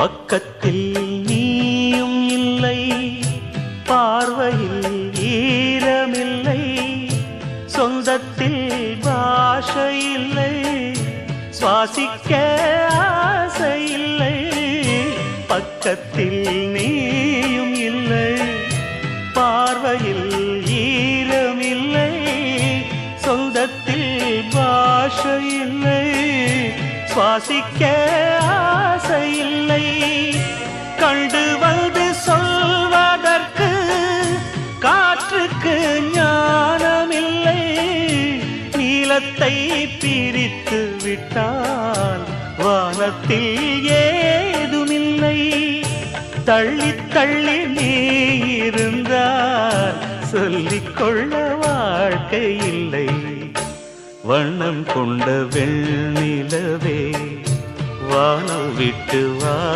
பக்கத்தில் நீயும் இல்லை பார்வையில் ஈரமில்லை சொந்தத்தில் பாஷை இல்லை சுவாசிக்க ஆசை இல்லை பக்கத்தில் நீயும் இல்லை பார்வையில் ஈரமில்லை சொந்தத்தில் பாஷை இல்லை சுவாசிக்க ஆசை இல்லை நீலத்தை பிரித்து விட்டால் வானத்தில் ஏதுமில்லை. தள்ளி தள்ளி நீ இருந்தால் சொல்லிக்கொள்ள வாழ்க்கை இல்லை. வண்ணம் கொண்ட வெண்ணிலவே வானம் விட்டு வா